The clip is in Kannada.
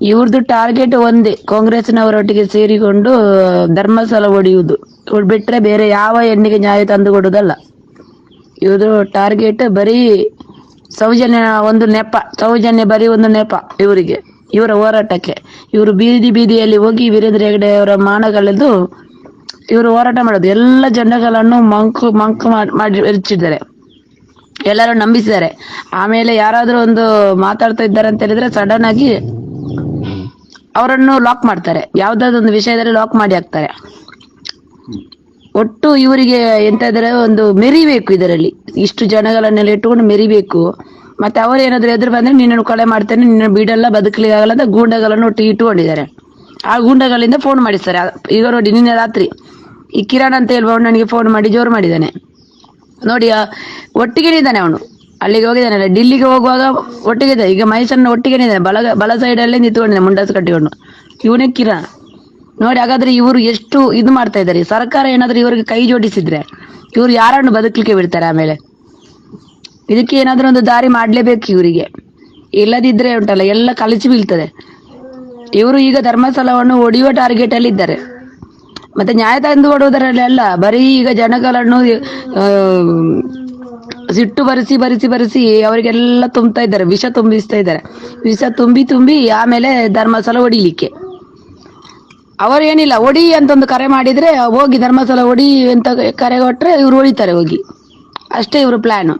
ಇವ್ರದ್ದು ಟಾರ್ಗೆಟ್ ಒಂದೇ, ಕಾಂಗ್ರೆಸ್ನವರೊಟ್ಟಿಗೆ ಸೇರಿಕೊಂಡು ಧರ್ಮಸ್ಥಳ ಒಡೆಯುವುದು. ಇವ್ರು ಬಿಟ್ರೆ ಬೇರೆ ಯಾವ ಹೆಣ್ಣಿಗೆ ನ್ಯಾಯ ತಂದು ಕೊಡುದಲ್ಲ ಇವ್ರದ್ದು ಟಾರ್ಗೆಟ್ ಬರೀ ಸೌಜನ್ಯ ಒಂದು ನೆಪ, ಸೌಜನ್ಯ ಬರೀ ಒಂದು ನೆಪ ಇವರಿಗೆ, ಇವರ ಹೋರಾಟಕ್ಕೆ. ಇವರು ಬೀದಿ ಬೀದಿಯಲ್ಲಿ ಹೋಗಿ ವೀರೇಂದ್ರ ಹೆಗಡೆ ಅವರ ಮಾನಗಳೆದು ಇವರು ಹೋರಾಟ ಮಾಡೋದು. ಎಲ್ಲ ಜನಗಳನ್ನು ಮಂಕು ಮಂಕು ಮಾಡಿ ಇರಿಸಿದ್ದಾರೆ ಎಲ್ಲರೂ ನಂಬಿಸಿದ್ದಾರೆ. ಆಮೇಲೆ ಯಾರಾದ್ರೂ ಒಂದು ಮಾತಾಡ್ತಾ ಇದ್ದಾರೆ ಅಂತ ಹೇಳಿದ್ರೆ ಸಡನ್ ಆಗಿ ಅವರನ್ನು ಲಾಕ್ ಮಾಡ್ತಾರೆ. ಯಾವ್ದಾದ್ರು ಒಂದು ವಿಷಯದಲ್ಲಿ ಲಾಕ್ ಮಾಡಿ ಹಾಕ್ತಾರೆ. ಒಟ್ಟು ಇವರಿಗೆ ಎಂತ ಇದ್ರೆ ಒಂದು ಮೆರಿಬೇಕು ಇದರಲ್ಲಿ. ಇಷ್ಟು ಜನಗಳನ್ನೆಲ್ಲ ಇಟ್ಟುಕೊಂಡು ಮೆರಿಬೇಕು. ಮತ್ತೆ ಅವರು ಏನಾದ್ರು ಎದುರು ಬಂದ್ರೆ ನಿನ್ನನ್ನು ಕೊಲೆ ಮಾಡ್ತೇನೆ, ನಿನ್ನ ಬೀಡೆಲ್ಲ ಬದುಕಲಿಕ್ಕೆ ಆಗಲ್ಲ ಅಂತ ಗೂಂಡಗಳನ್ನು ಒಟ್ಟಿಗೆ ಇಟ್ಟುಕೊಂಡಿದ್ದಾರೆ. ಆ ಗೂಂಡಗಳಿಂದ ಫೋನ್ ಮಾಡಿಸ್ತಾರೆ. ಈಗ ನೋಡಿ, ನಿನ್ನೆ ರಾತ್ರಿ ಈ ಕಿರಣ್ ಅಂತ ಹೇಳುವ ನನಗೆ ಫೋನ್ ಮಾಡಿ, ಜೋರು ಮಾಡಿದ್ದಾನೆ. ನೋಡಿ ಒಟ್ಟಿಗೆ ಇದ್ದಾನೆ ಅವನು? ಅಲ್ಲಿಗೆ ಹೋಗಿದ್ದಾನೆ ಡಿಲ್ಲಿಗೆ ಹೋಗುವಾಗ ಒಟ್ಟಿಗೆ ಈಗ ಮಹೇಶನ್ನ ಒಟ್ಟಿಗೆ ಇದೆ ಬಲ ಬಲ ಸೈಡ್ ಅಲ್ಲೇ ನಿಂತ್ಕೊಂಡಿದ್ದಾನೆ, ಮುಂಡಾಸ್ ಕಟ್ಟಿಕೊಂಡು. ಇವನೇ ಕಿರ ನೋಡಿ, ಹಾಗಾದ್ರೆ ಇವರು ಎಷ್ಟು ಇದು ಮಾಡ್ತಾ ಇದ್ದಾರೆ. ಸರ್ಕಾರ ಏನಾದ್ರೂ ಇವರಿಗೆ ಕೈ ಜೋಡಿಸಿದ್ರೆ, ಇವ್ರು ಯಾರನ್ನು ಬದುಕಲಿಕ್ಕೆ ಬಿಡ್ತಾರೆ ಆಮೇಲೆ? ಇದಕ್ಕೆ ಏನಾದ್ರೂ ಒಂದು ದಾರಿ ಮಾಡ್ಲೇಬೇಕು ಇವರಿಗೆ. ಇಲ್ಲದಿದ್ರೆ ಉಂಟಲ್ಲ, ಎಲ್ಲ ಕಲಚಿ ಬೀಳ್ತದೆ. ಇವರು ಈಗ ಧರ್ಮಸ್ಥಳವನ್ನು ಒಡೆಯುವ ಟಾರ್ಗೆಟ್ ಅಲ್ಲಿ ಇದ್ದಾರೆ. ಮತ್ತೆ ನ್ಯಾಯ ತಂದು ಕೊಡುವುದರಲ್ಲಿ ಅಲ್ಲ, ಬರೀ ಈಗ ಜನಗಳನ್ನು ಸಿಟ್ಟು ಬರೆಸಿ ಬರೆಸಿ ಬರೆಸಿ ಅವರಿಗೆಲ್ಲ ತುಂಬ್ತಾ ಇದ್ದಾರೆ, ವಿಷ ತುಂಬಿಸ್ತಾ ಇದ್ದಾರೆ. ವಿಷ ತುಂಬಿ ತುಂಬಿ ಆಮೇಲೆ ಧರ್ಮಸ್ಥಳ ಹೊಡಿಲಿಕ್ಕೆ ಅವರು ಏನಿಲ್ಲ, ಒಡಿ ಅಂತ ಒಂದು ಕರೆ ಮಾಡಿದ್ರೆ ಹೋಗಿ ಧರ್ಮಸ್ಥಳ ಒಡಿ ಅಂತ ಕರೆ ಕೊಟ್ರೆ ಇವ್ರು ಹೊಡಿತಾರೆ ಹೋಗಿ. ಅಷ್ಟೇ ಇವರು ಪ್ಲಾನ್